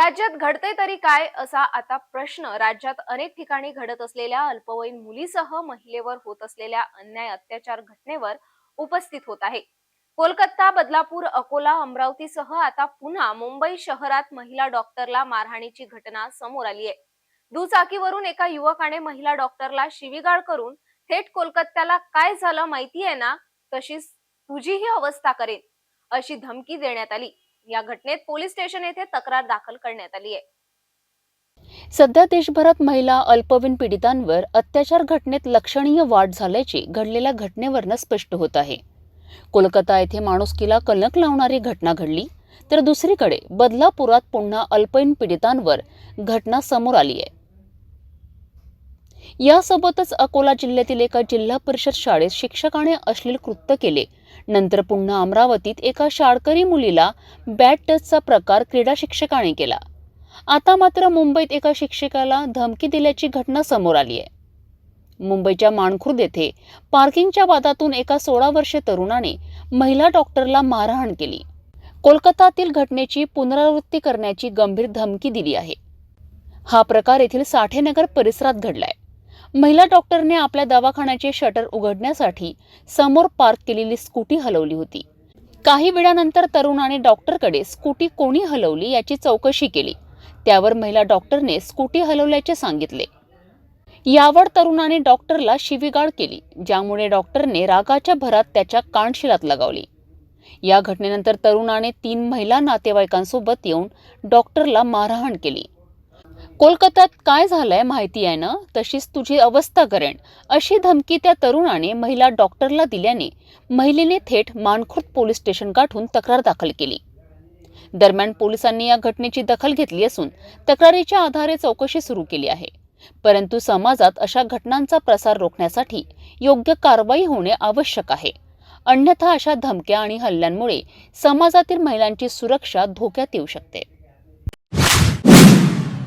राज्यात घडते तरी काय असा आता प्रश्न राज्यात अनेक ठिकाणी घडत असलेल्या अल्पवयीन मुलीसह महिलेवर होत असलेल्या अन्याय अत्याचार घटनेवर उपस्थित होत आहे. कोलकाता बदलापूर अकोला अमरावतीसह आता पुन्हा मुंबई शहरात महिला डॉक्टरला मारहाणीची घटना समोर आली आहे. दुचाकीवरून एका युवकाने महिला डॉक्टरला शिवीगाळ करून थेट कोलकात्याला काय झालं माहिती आहे ना? तशीच तुझीही अवस्था करेन अशी धमकी देण्यात आली. या घटनेत पोलीस स्टेशन येथे तक्रार दाखल करण्यात आली आहे. सध्या देशभरात महिला अल्पवयीन पीडितांवर अत्याचार घटनेत लक्षणीय वाढ झाल्याची घडलेल्या घटनेवरनं स्पष्ट होत आहे. कोलकाता येथे माणुसकीला कलंक लावणारी घटना घडली तर दुसरीकडे बदलापुरात पुन्हा अल्पवयीन पीडितांवर घटना समोर आली आहे. यासोबतच अकोला जिल्ह्यातील एका जिल्हा परिषद शाळेत शिक्षकाने अश्लील कृत्य केले. नंतर पुन्हा अमरावतीत एका शाळकरी मुलीला बॅट टचचा प्रकार क्रीडा शिक्षकाने केला. आता मात्र मुंबईत एका शिक्षकाला धमकी दिल्याची घटना समोर आली आहे. मुंबईच्या माणखुर्द येथे पार्किंगच्या वादातून एका सोळा वर्षे तरुणाने महिला डॉक्टरला मारहाण केली. कोलकातातील घटनेची पुनरावृत्ती करण्याची गंभीर धमकी दिली आहे. हा प्रकार येथील साठेनगर परिसरात घडलाय. महिला डॉक्टरने आपल्या दवाखान्याचे शटर उघडण्यासाठी समोर पार्क केलेली स्कूटी हलवली होती. काही वेळानंतर तरुणाने डॉक्टरकडे स्कूटी कोणी हलवली याची चौकशी केली. त्यावर महिला डॉक्टरने स्कूटी हलवल्याचे सांगितले. यावर तरुणाने डॉक्टरला शिवीगाळ केली ज्यामुळे डॉक्टरने रागाच्या भरात त्याच्या कानशिलात लगावली. या घटनेनंतर तरुणाने तीन महिला नातेवाईकांसोबत येऊन डॉक्टरला मारहाण केली. कोलकात्यात काय झालंय माहिती आहे ना? तशीच तुझी अवस्था करेन. अशी धमकी त्या तरुणाने महिला डॉक्टरला दिल्याने महिलेने थेट मानखुर्द पोलीस स्टेशन गाठून तक्रार दाखल केली. दरम्यान पोलिसांनी या घटनेची दखल घेतली असून तक्रारीच्या आधारे चौकशी सुरू केली आहे. परंतु समाजात अशा घटनांचा प्रसार रोखण्यासाठी योग्य कारवाई होणे आवश्यक आहे. अन्यथा अशा धमक्या आणि हल्ल्यांमुळे समाजातील महिलांची सुरक्षा धोक्यात येऊ शकते.